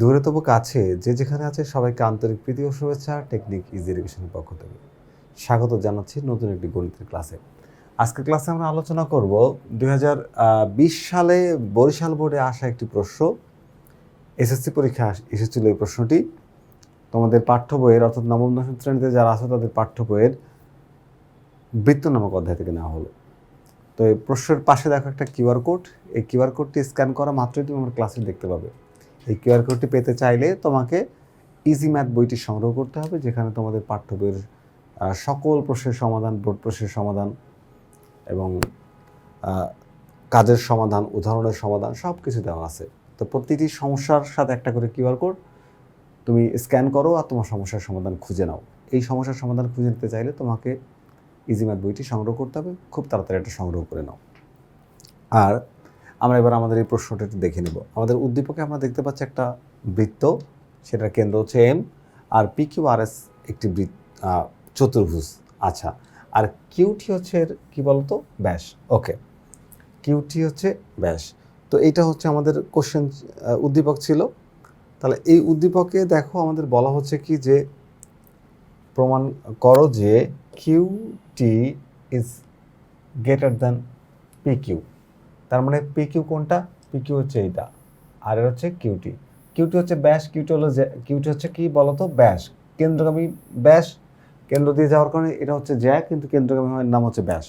দূরে তবু কাছে, যে যেখানে আছে, সবাইকে আন্তরিক প্রীতি ও শুভেচ্ছা, টেকনিক ইজি এডুকেশনের পক্ষ থেকে। স্বাগত জানাচ্ছি নতুন একটি গণিতের ক্লাসে। আজকের ক্লাসে আমরা আলোচনা করব দু হাজার বিশ সালে বরিশাল বোর্ডে আসা একটি প্রশ্ন। এসএসসি পরীক্ষা এসেছিল এই প্রশ্নটি। তোমাদের পাঠ্য বইয়ের, অর্থাৎ নবম, দশম শ্রেণীতে যারা আছে, তাদের পাঠ্য বইয়ের বৃত্ত নামক অধ্যায় থেকে নেওয়া হলো। তো এই প্রশ্নের পাশে দেখো একটা কিউআর কোড। এই কিউআর কোডটি স্ক্যান করা মাত্রই তুমি আমার ক্লাসে দেখতে পাবে। এই কিউআর কোডটি পেতে চাইলে তোমাকে ইজি ম্যাথ বইটি সংগ্রহ করতে হবে, যেখানে তোমাদের পাঠ্য বইয়ের সকল প্রশ্নের সমাধান, বোর্ড প্রশ্নের সমাধান এবং কাজের সমাধান, উদাহরণের সমাধান সব কিছু দেওয়া আছে। তো প্রতিটি সমস্যার সাথে একটা করে কিউআর কোড তুমি স্ক্যান করো আর তোমার সমস্যার সমাধান খুঁজে নাও। এই সমস্যার সমাধান খুঁজে নিতে চাইলে তোমাকে ইজি ম্যাথ বইটি সংগ্রহ করতে হবে, খুব তাড়াতাড়ি এটা সংগ্রহ করে নাও। আর আমরা এবার আমাদের এই প্রশ্নটা একটু দেখে নেব। আমাদের উদ্দীপকে আমরা দেখতে পাচ্ছি একটা বৃত্ত, সেটার কেন্দ্র হচ্ছে এম আর পি কিউ আর এস একটি বৃত্ত চতুর্ভুজ আচ্ছা। আর কিউটি হচ্ছে এর কী বলতো? ব্যাস। ওকে কিউটি হচ্ছে ব্যাস। তো এইটা হচ্ছে আমাদের কোশ্চেন উদ্দীপক ছিল। তাহলে এই উদ্দীপকে দেখো, আমাদের বলা হচ্ছে কি যে, প্রমাণ করো যে Q T is greater than P Q তার মানে পি কিউ কোনটা? পি কিউ হচ্ছে এইটা। আর এর হচ্ছে কিউটি কিউটি হচ্ছে ব্যাস কিউটি হলো কিউটি হচ্ছে কি বলতো? ব্যাস। কেন্দ্রগামী ব্যাস, কেন্দ্র দিয়ে যাওয়ার কারণে এটা হচ্ছে জ্যা, কিন্তু কেন্দ্রগামী নাম হচ্ছে ব্যাস।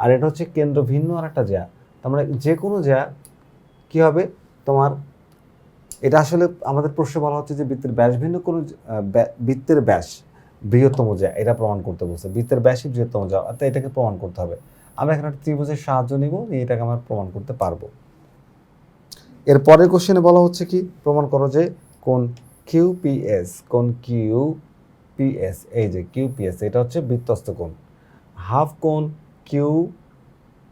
আর এটা হচ্ছে কেন্দ্র ভিন্ন আর একটা জ্যা। তার মানে যে কোনো জ্যা, কী হবে? তোমার, এটা আসলে আমাদের প্রশ্নে বলা হচ্ছে যে বৃত্তের ব্যাস ভিন্ন কোনো বৃত্তের ব্যাস বৃহত্তম জ্যা, এটা প্রমাণ করতে বলছে। বৃত্তের ব্যাসই বৃহত্তম জ্যা, অর্থাৎ এটাকে প্রমাণ করতে হবে। আমরা এখানে একটা ত্রিভুজের সাহায্য নিব, নিয়ে এটাকে আমরা প্রমাণ করতে পারব। এর পরের কোশ্চেনে বলা হচ্ছে কি? প্রমাণ করো যে কোন কিউপিএস কোন কিউ পিএস এই যে কিউপিএস এটা হচ্ছে বৃত্তস্ত কোণ। হাফ কোণ কিউ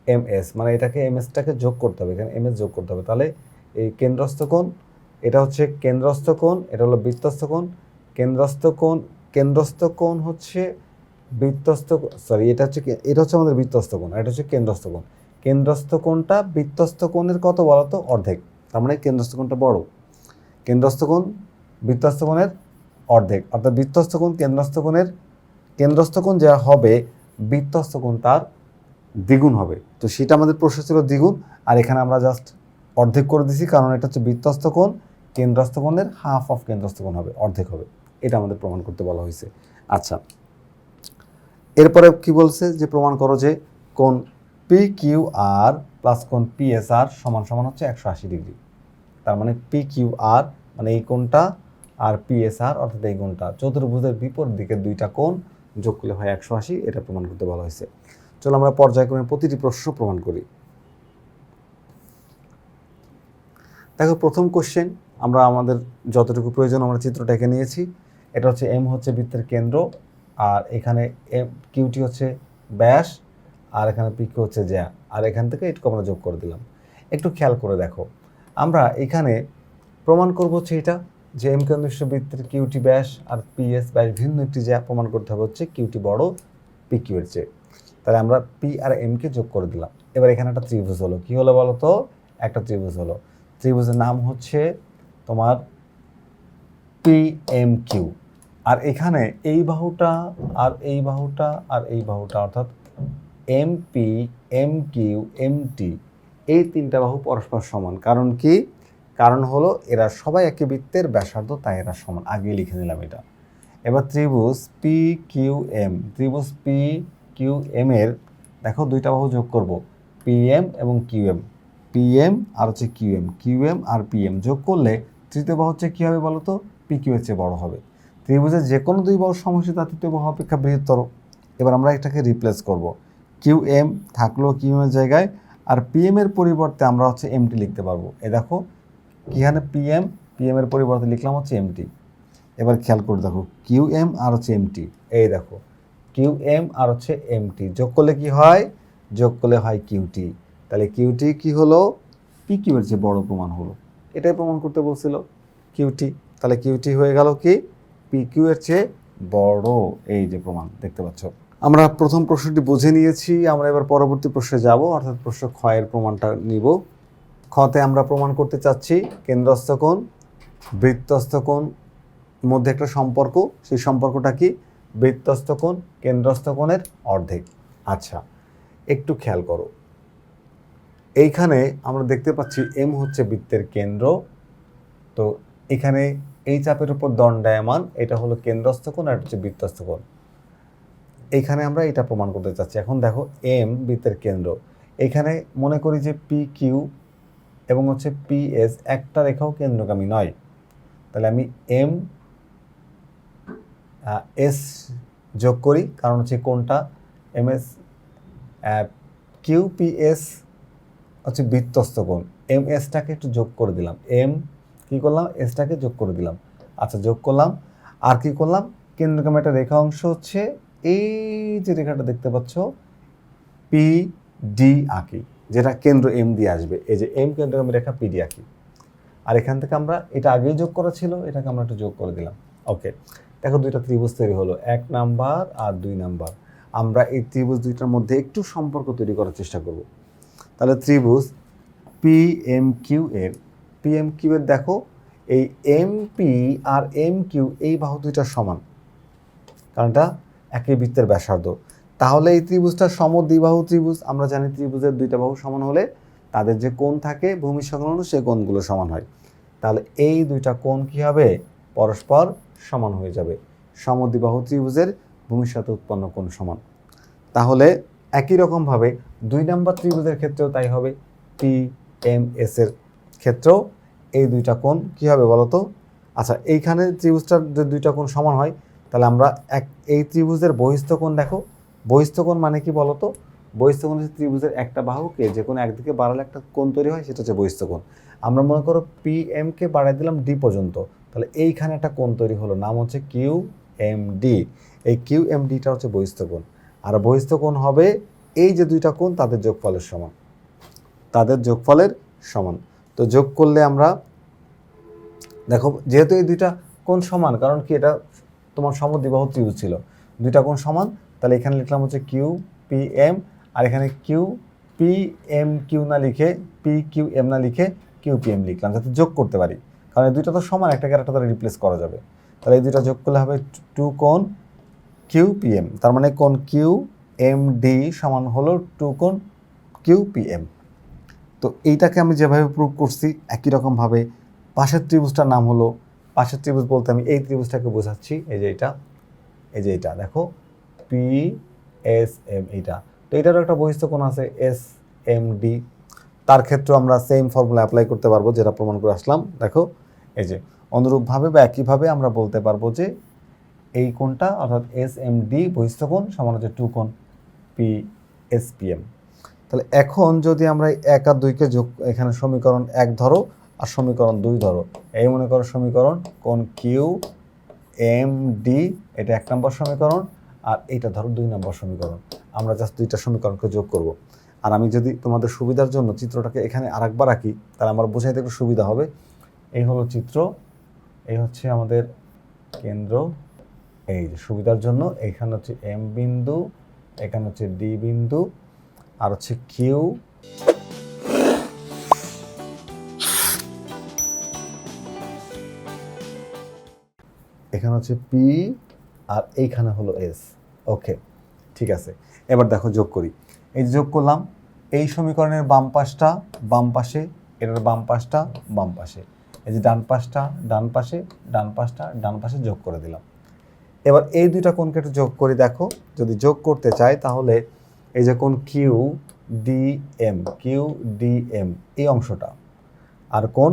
এম এস মানে এটাকে এম এসটাকে যোগ করতে হবে, এখানে এম এস যোগ করতে হবে। তাহলে এই কেন্দ্রস্থ কোণ, এটা হচ্ছে কেন্দ্রস্থ কোণ, এটা হলো বৃত্তস্থ কোণ। কেন্দ্রস্থ কোণ কেন্দ্রস্থ কোণ হচ্ছে বৃত্তস্থ সরি এটা হচ্ছে এটা হচ্ছে আমাদের বৃত্তস্থ কোণ এটা হচ্ছে কেন্দ্রস্থ কোণ। কেন্দ্রস্থ কোণটা বৃত্তস্থ কোণের কত বলো তো অর্ধেক। তার মানে কেন্দ্রস্থ কোণটা বড়। কেন্দ্রস্থ কোণ বৃত্তস্থ কোণের অর্ধেক। অর্থাৎ বৃত্তস্থ কোণ কেন্দ্রস্থ কোণের, কেন্দ্রস্থ কোণ যা হবে বৃত্তস্থ কোণ তার দ্বিগুণ হবে। তো সেটা আমাদের প্রশ্ন ছিল দ্বিগুণ, আর এখানে আমরা জাস্ট অর্ধেক করে দিছি, কারণ এটা হচ্ছে বৃত্তস্থ কোণ। কেন্দ্রস্থ কোণের হাফ অফ কেন্দ্রস্থ কোণ হবে, অর্ধেক হবে। এটা আমাদের প্রমাণ করতে বলা হয়েছে। আচ্ছা। এরপরে কি বলছে? যে প্রমাণ করো যে কোন পি কিউ আর প্লাস কোন পি এস আর সমান সমান হচ্ছে একশো আশি ডিগ্রি। তার মানে পি কিউ আর মানে এই কোণটা আর পি এস আর অর্থাৎ এই কোণটা। চতুর্ভুজের বিপরীত দিকে দুইটা কোণ যোগ করলে হয় একশো আশি, এটা প্রমাণ করতে বলা হয়েছে। চলো আমরা পর্যায়ক্রমে প্রতিটি প্রশ্ন প্রমাণ করি। দেখো, প্রথম কোশ্চেন আমরা আমাদের যতটুকু প্রয়োজন আমরা চিত্রটা এঁকে নিয়েছি। এটা হচ্ছে এম হচ্ছে বৃত্তের কেন্দ্র আর এখানে কিউটি হচ্ছে ব্যাস, আর এখানে পিকে হচ্ছে জ্যা। আর এখান থেকে এটুকু আমরা যোগ করে দিলাম। একটু খেয়াল করে দেখো। আমরা এখানে প্রমাণ করব হচ্ছে এটা, যে এম কেন্দ্রিষ্ট বৃত্তের কিউটি ব্যাস আর পিএস ব্যাস ভিন্ন একটি জ্যা প্রমাণ করতে হবে হচ্ছে কিউটি বড় পি কিউ এর চেয়ে। তাহলে আমরা পি আর এমকে যোগ করে দিলাম। এবার এখানে একটা ত্রিভুজ হলো। কী হলো বলো তো? একটা ত্রিভুজ হলো। ত্রিভুজের নাম হচ্ছে তোমার পি এম কিউ আর এখানে এই বাহুটা আর এই বাহুটা আর এই বাহুটা, অর্থাৎ M P M Q M T এই তিনটা বাহু পরস্পর সমান। কারণ কি? কারণ হলো এরা সবাই একই বৃত্তের, ব্যাসার্ধ তাই এরা সমান। আগে লিখে নিলাম এটা। এবার ত্রিভুজ পি কিউ এম ত্রিভুজ পি কিউ এম এর, দেখো দুইটা বাহু যোগ করব পি এম এবং কিউ এম পি এম আর হচ্ছে কিউ এম কিউ এম আর পি এম যোগ করলে তৃতীয় বাহু হচ্ছে কী হবে বলো তো পি কিউ এর চেয়ে বড় হবে। ত্রিভুজের যে কোনো দুই বাহুর সমষ্টি তার তৃতীয় বাহু অপেক্ষা বৃহত্তর। এবার আমরা এটাকে রিপ্লেস করব। কিউ এম থাকল কিউ এর জায়গায়, আর পি এর পরিবর্তে আমরা হচ্ছে এমটি লিখতে পারব। এ দেখো কিখানে পি এম পি এর পরিবর্তে লিখলাম হচ্ছে এমটি এবার খেয়াল করে দেখো কিউ এম আর হচ্ছে এমটি এই দেখো কিউ এম আর হচ্ছে এমটি যোগ করলে কি হয়? যোগ করলে হয় কিউটি তাহলে কিউটি কি হলো? পি কিউ এর যে বড় প্রমাণ হলো। এটাই প্রমাণ করতে বলছিল কিউটি তাহলে কিউটি হয়ে গেল কি? পি কিউ এর চেয়ে বড় এই যে প্রমাণ দেখতে পাচ্ছ। আমরা প্রথম প্রশ্নটি বুঝে নিয়েছি, আমরা এবার পরবর্তী প্রশ্নে যাব, অর্থাৎ প্রশ্ন ক্ষয়ের প্রমাণটা নিব। খতে আমরা প্রমাণ করতে চাচ্ছি, কেন্দ্রস্থ কোণ, বৃত্তস্থ কোণ, মধ্যে একটা সম্পর্ক, সেই সম্পর্কটা কি? বৃত্তস্থ কোণ, কেন্দ্রস্থ কোণের অর্ধেক। আচ্ছা একটু খেয়াল করো। এইখানে আমরা দেখতে পাচ্ছি এম হচ্ছে বৃত্তের কেন্দ্র। তো এখানে এই চাপের উপর দণ্ডায়মান, এটা হলো কেন্দ্রস্থ কোণ আর হচ্ছে বৃত্তস্থ কোণ। এইখানে আমরা এটা প্রমাণ করতে চাচ্ছি। এখন দেখো এম বৃত্তের কেন্দ্র। এখানে মনে করি যে পি কিউ এবং হচ্ছে পি এস একটা রেখাও কেন্দ্রগামী নয়। তাহলে আমি এম এস যোগ করি, কারণ হচ্ছে কোনটা M S Q P S হচ্ছে বৃত্তস্থ কোণ। এম এসটাকে একটু যোগ করে দিলাম। এম কি করলাম? এসটাকে যোগ করে দিলাম। আচ্ছা যোগ করলাম। আর কি করলাম? কেন্দ্রগামী একটা রেখা অংশ হচ্ছে এই যে রেখাটা দেখতে পাচ্ছ পি ডি আঁকি, যেটা কেন্দ্র এম দিয়ে আসবে। এই যে এম কেন্দ্রগামী রেখা পি ডি আঁকি। আর এখান থেকে আমরা এটা আগেই যোগ করা ছিল, এটাকে আমরা একটু যোগ করে দিলাম। ওকে, দেখো দুইটা ত্রিভুজ তৈরি হলো, এক নাম্বার আর দুই নাম্বার। আমরা এই ত্রিভুজ দুইটার মধ্যে একটু সম্পর্ক তৈরি করার চেষ্টা করব। তাহলে ত্রিভুজ পি এম কিউ এর পি এম কিউ এর দেখো, এই এম পি আর এম কিউ এই বাহু দুইটা সমান। কারণ এটা একই বৃত্তের ব্যাসার্ধ। তাহলে এই ত্রিভুজটা সমদ্বিবাহু ত্রিভুজ, আমরা জানি ত্রিভুজের দুইটা বাহু সমান হলে তাদের যে কোণ থাকে, ভূমি সংলগ্ন সেই কোণগুলো সমান হয়। তাহলে এই দুইটা কোণ কী হবে? পরস্পর সমান হয়ে যাবে। সমদ্বিবাহু ত্রিভুজের ভূমির সাথে উৎপন্ন কোণ সমান। তাহলে একই রকমভাবে দুই নম্বর ত্রিভুজের ক্ষেত্রেও তাই হবে। পি এম এস এর ক্ষেত্রেও এই দুইটা কোণ কী হবে বলো তো আচ্ছা এইখানে ত্রিভুজটার যে দুইটা কোণ সমান হয়, তাহলে আমরা এক, এই ত্রিভুজের বহিস্থ কোণ দেখো। বহিস্থ কোণ মানে কি বলো তো বহিস্থ কোণ হচ্ছে ত্রিভুজের একটা বাহুকে যে কোনো একদিকে বাড়ালে একটা কোণ তৈরি হয়, সেটা হচ্ছে বহিস্থ কোণ। আমরা মনে করো পি এমকে বাড়াই দিলাম ডি পর্যন্ত, তাহলে এইখানে একটা কোণ তৈরি হলো, নাম হচ্ছে কিউ এম ডি এই কিউ এম ডিটা হচ্ছে বহিস্থ কোণ। আর বহিস্থ কোণ হবে এই যে দুইটা কোণ, তাদের যোগফলের সমান। তাদের যোগফলের সমান। তো যোগ করলে আমরা, দেখো যেহেতু এই দুইটা কোণ সমান, কারণ কি এটা তোমার সমদ্বিবাহু ত্রিভুজ ছিল। দুইটা কোণ সমান, তাহলে এখানে লিখলাম হচ্ছে কিউ পি এম আর এখানে কিউ পি এম কিউ না লিখে পি কিউ এম না লিখে কিউ পি এম লিখলাম, যাতে যোগ করতে পারি। কারণ এই দুইটা তো সমান একটাকে একটা দ্বারা রিপ্লেস করা যাবে। তাহলে এই দুইটা যোগ করলে হবে টু কোণ কিউ পি এম তার মানে কোণ কিউ এম ডি সমান হলো টু কোণ কিউ পি এম তো এইটাকে আমি যেভাবে প্রুভ করছি, একই রকমভাবে পাশের ত্রিভুজটার নাম হলো, পাশের ত্রিভুজ বলতে আমি এই ত্রিভুজটাকে বোঝাচ্ছি, এই যে এটা এই যে এটা দেখো পি এস এম এইটা। তো এটারও একটা বৈশিষ্ট্য কোণ আছে এস এম ডি তার ক্ষেত্রে আমরা সেম ফর্মুলা অ্যাপ্লাই করতে পারব, যেটা প্রমাণ করে আসলাম, দেখো, এই যে, অনুরূপভাবে বা একইভাবে আমরা বলতে পারব যে এই কোণটা, অর্থাৎ এস এম ডি বহিস্থ কোণ সমান হচ্ছে টু কোণ পি এস পি এম তাহলে এখন যদি আমরা এক আর দুইকে যোগ, এখানে সমীকরণ এক ধরো আর সমীকরণ দুই ধরো। এই মনে করো সমীকরণ কোন কিউ এম ডি এটা এক নম্বর সমীকরণ আর এইটা ধরো দুই নম্বর সমীকরণ। আমরা জাস্ট দুইটা সমীকরণকে যোগ করব। আর আমি যদি তোমাদের সুবিধার জন্য চিত্রটাকে এখানে আরেকবার আঁকি, তাহলে আমার বোঝাইতে একটু সুবিধা হবে। এই হলো চিত্র, এই হচ্ছে আমাদের কেন্দ্র। এই সুবিধার জন্য এখানে হচ্ছে এম বিন্দু, এখানে হচ্ছে ডি বিন্দু আর হচ্ছে কিউ এখানে হচ্ছে পি আর এইখানে হলো এস। ওকে, ঠিক আছে। এবার দেখো যোগ করি। এই যোগ করলাম, এই সমীকরণের বাম পাশটা বাম পাশে, এটার বাম পাশটা বাম পাশে। এই যে ডান পাশটা ডান পাশে, ডান পাশটা ডান পাশে যোগ করে দিলাম। এবার এই দুইটা কোণকে একটু যোগ করি দেখো। যদি যোগ করতে চাই তাহলে এই যে কোণ Q D M, Q D M, এই অংশটা। আর কোন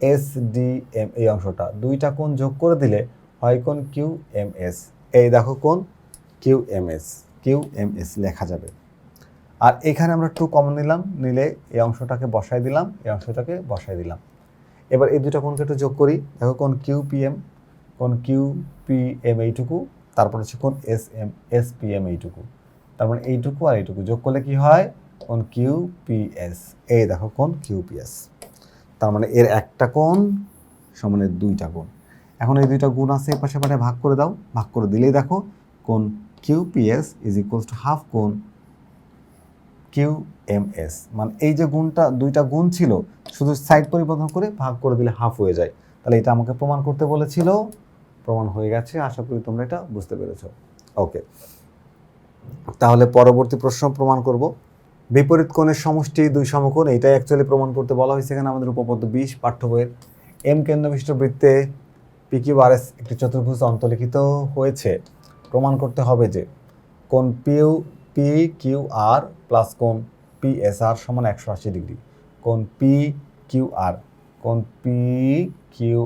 এস ডি এম, এই অংশটা। দুইটা কোন যোগ করে দিলে হয় কোন কিউ এম এস। এই দেখো কোন Q M S, Q M S লেখা যাবে। আর এখানে আমরা টু কমন নিলাম, নিলে এই অংশটাকে বসাই দিলাম, এই অংশটাকে বসাই দিলাম। এবার এই দুটো কোণকে একটু যোগ করি। দেখো কোন কিউ পি এম কোণ কিউ পি এম এইটুকু, তারপর হচ্ছে কোন S M, S P M এইটুকু। তার মানে এইটুকু আর এইটুকু। যোগ করলে কি হয়? কোন কিউ পি এস। এই দেখো কোন কিউ পি এস। তার মানে এর একটা কোণ সমানে দুইটা কোণ। এখন এই দুইটা গুণ আছে এপাশে পাশে ভাগ করে দাও। ভাগ করে দিলেই দেখো কোন Q P S is equals to half কোন কিউ এম এস। মানে এই যে গুণটা, দুইটা গুণ ছিল, শুধু সাইড পরিবর্তন করে ভাগ করে দিলে হাফ হয়ে যায়। তাহলে এটা আমাকে প্রমাণ করতে বলেছিল। প্রমাণ হয়ে গেছে। আশা করি তোমরা এটা বুঝতে পেরেছ। ওকে তাহলে পরবর্তী প্রশ্ন প্রমাণ করব। বিপরীত কোণের সমষ্টি দুই সমকোণ এটাই অ্যাকচুয়ালি প্রমাণ করতে বলা হয়েছে এখানে আমাদের উপপাদ্য বিশ, পাঠ্য বইয়ের এম কেন্দ্রবিষ্ট বৃত্তে পি কিউ আর এস একটি চতুর্ভুজ অন্তলিখিত হয়েছে। প্রমাণ করতে হবে যে কোন পিউ পি কিউ আর প্লাস কোন পি এস আর সমান একশো আশি ডিগ্রি। কোন পি কিউ আর কোন পি কিউ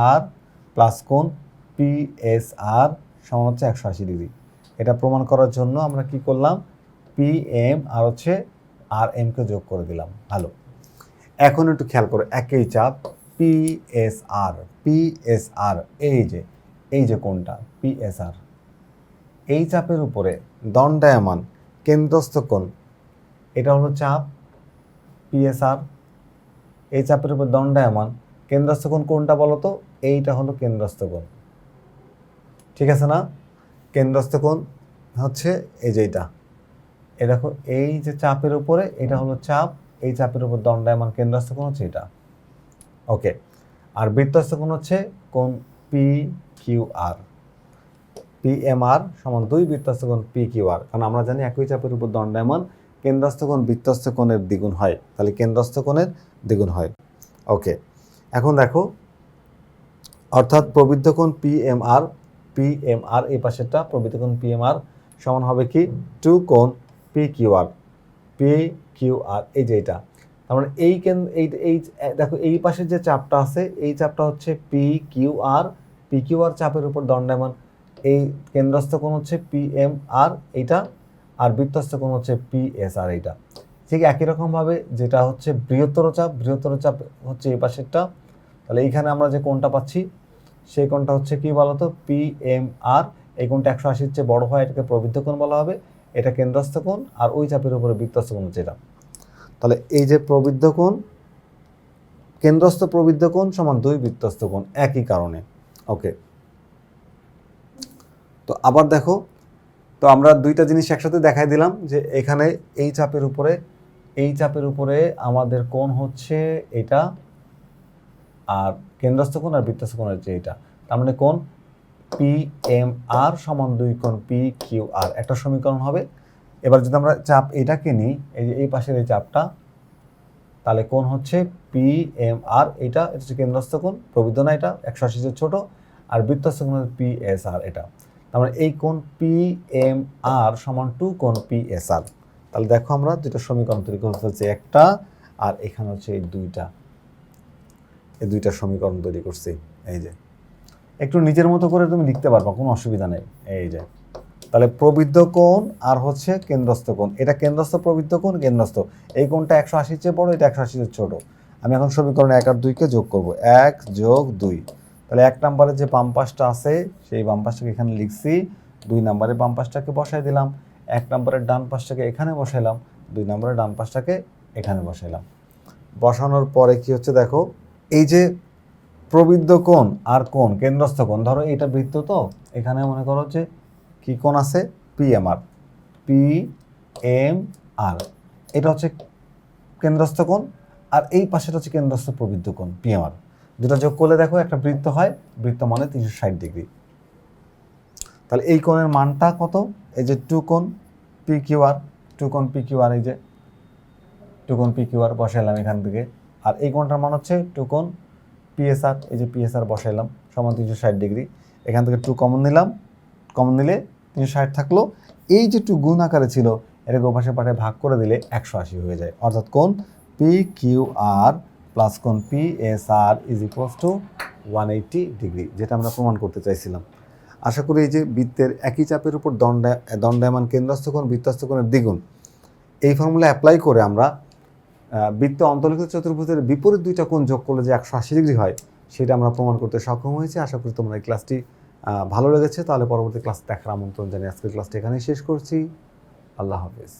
আর প্লাস কোন পি এস আর সমান হচ্ছে একশো আশি ডিগ্রি। এটা প্রমাণ করার জন্য আমরা কি করলাম? পি এম আর হচ্ছে আর এমকে যোগ করে দিলাম। ভালো। এখন একটু খেয়াল করো, একই চাপ P S R P S R এই যে এই যে কোনটা পি এস আর এই চাপের উপরে দণ্ডায়মান কেন্দ্রস্থ কোণ, এটা হলো চাপ পি এস আর এই চাপের উপর দণ্ডায়মান কেন্দ্রস্থ কোণ কোনটা বলো তো, এইটা হলো কেন্দ্রস্থ কোণ। ঠিক আছে না? কেন্দ্রস্থ কোণ হচ্ছে এই যে এইটা। এ দেখো, এই যে চাপের উপরে, এটা হলো চাপ, এই চাপের উপর দণ্ডায়মান কেন্দ্রস্থ কোণ হচ্ছে এটা। ওকে, আর বৃত্তস্থ কোণ হচ্ছে কোণ P Q R P M R সমান দুই বৃত্তস্থ কোণ পি কিউ আর কারণ আমরা জানি একই চাপের উপর দণ্ডায়মান কেন্দ্রস্থ কোণ বৃত্তস্থ কোণের দ্বিগুণ হয়। তাহলে কেন্দ্রস্থ কোণের দ্বিগুণ হয়। ওকে, এখন দেখো, অর্থাৎ প্রবৃদ্ধ কোণ P M R P M R এই পাশেরটা প্রবৃদ্ধ কোণ পি এম আর সমান হবে কি? টু কোণ P Q R P Q R এই যে এটা। তার মানে এই কেন্দ্র এই এই, দেখো, এই পাশের যে চাপটা আছে, এই চাপটা হচ্ছে P Q R P Q R চাপের উপর দণ্ডায়মান। এই কেন্দ্রস্থ কোণ হচ্ছে পি এম আর এইটা, আর বৃত্তস্থ কোণ হচ্ছে পি এস আর এইটা। ঠিক একই রকমভাবে যেটা হচ্ছে বৃহত্তর চাপ বৃহত্তর চাপ হচ্ছে এই পাশেরটা। তাহলে এইখানে আমরা যে কোণটা পাচ্ছি সেই কোণটা হচ্ছে কি বলতো? পি এম আর এই কোণটা একশো আশির চেয়ে বড় হয়, এটাকে প্রবৃদ্ধ কোণ বলা হবে। এটা কেন্দ্রস্থ কোণ আর ওই চাপের উপরে বৃত্তস্থ কোণ এটা। তাহলে এই যে প্রবৃদ্ধ কোণ, কেন্দ্রস্থ প্রবৃদ্ধ কোণ সমান দুই বৃত্তস্থ কোণ, একই কারণে। ওকে। তো আবার দেখো, তো আমরা দুইটা জিনিস একসাথে দেখাই দিলাম যে এখানে এই চাপের উপরে, এই চাপের উপরে আমাদের কোণ হচ্ছে এটা আর কেন্দ্রস্থ কোণ আর বৃত্তস্থ কোণ হচ্ছে এটা তার মানে কোণ পি এম আর সমান দুই কোণ পি কিউ আর একটা সমীকরণ হবে। এবার যদি আমরা চাপ এটাকে নিই, এই যে এই পাশের এই চাপটা, তাহলে কোণ হচ্ছে পি এম আর এটা এটা হচ্ছে কেন্দ্রস্থ কোণ প্রবৃদ্ধ না এটা, একশো আশি ছোটো। আর বৃত্তস্থ কোণ পি এস আর এটা। তার মানে এই কোণ পি এম আর সমান টু কোণ পি এস আর তাহলে দেখো আমরা দুটো সমীকরণ তৈরি করতে হচ্ছে একটা আর এখানে হচ্ছে এই দুইটা। এই দুইটা সমীকরণ তৈরি করছি, এই যে। একটু নিজের মতো করে তুমি লিখতে পারবা, কোনো অসুবিধা নেই, এই যে। তাহলে প্রবৃদ্ধ কোণ আর হচ্ছে কেন্দ্রস্থ কোণ। এটা কেন্দ্রস্থ, প্রবৃদ্ধ কোণ, কেন্দ্রস্থ। এই কোণটা একশো আশির চেয়ে বড়, এটা একশো আশির চেয়ে ছোটো। আমি এখন সমীকরণ এক আর দুইকে যোগ করব। এক যোগ দুই। তাহলে এক নম্বরের যে বাম পাশটা আছে, সেই বাম পাশটাকে এখানে লিখছি। দুই নম্বরের বাম পাশটাকে বসাই দিলাম। এক নম্বরের ডান পাশটাকে এখানে বসাইলাম। দুই নম্বরের ডান পাশটাকে এখানে বসাইলাম। বসানোর পরে কি হচ্ছে দেখো এই যে প্রবৃদ্ধ কোণ আর কোণ, কেন্দ্রস্থ কোণ, ধরো এটা বৃত্ত তো, এখানে মনে করো যে কি কোণ আছে? P M R P M R এটা হচ্ছে কেন্দ্রস্থ কোণ আর এই পাশেটা হচ্ছে কেন্দ্রস্থ প্রবৃদ্ধ কোণ পি এম আর দুটো যোগ করলে দেখো একটা বৃত্ত হয়, বৃত্ত মানে তিনশো ষাট ডিগ্রি। তাহলে এই কোণের মানটা কত? এই যে টু কোণ পি কিউ আর টু কোণ পি কিউ আর এই যে টু কোণ পি কিউ আর বসাইলাম এখান থেকে। আর এই কোণটার মান হচ্ছে টু কোণ পিএসআর এই যে পিএসআর বসাইলাম, সমান তিনশো ষাট ডিগ্রি। এখান থেকে টু কমন নিলাম। কমন নিলে তিনশো ষাট থাকল। এই যে টু গুণ আকারে ছিল, এটাকে ওপাশে পাঠায় ভাগ করে দিলে একশো আশি হয়ে যায়। অর্থাৎ কোণ পি কিউ আর প্লাস কোণ P S R is equals to one eighty degree, যেটা আমরা প্রমাণ করতে চাইছিলাম। আশা করি এই যে বৃত্তের একই চাপের উপর দণ্ডা দণ্ডায়মান কেন্দ্রস্থ কোণ, বৃত্তস্থ কোণের দ্বিগুণ। এই ফর্মুলা অ্যাপ্লাই করে আমরা বৃত্ত অন্তর্লিখিত চতুর্ভুজের বিপরীত দুইটা কোণ যোগ করলে যে একশো আশি ডিগ্রি হয়, সেটা আমরা প্রমাণ করতে সক্ষম হয়েছি। আশা করি তোমার এই ক্লাসটি ভালো লেগেছে। তাহলে পরবর্তী ক্লাস দেখার আমন্ত্রণ জানিয়ে আজকের ক্লাসটি এখানেই শেষ করছি। আল্লাহ হাফেজ।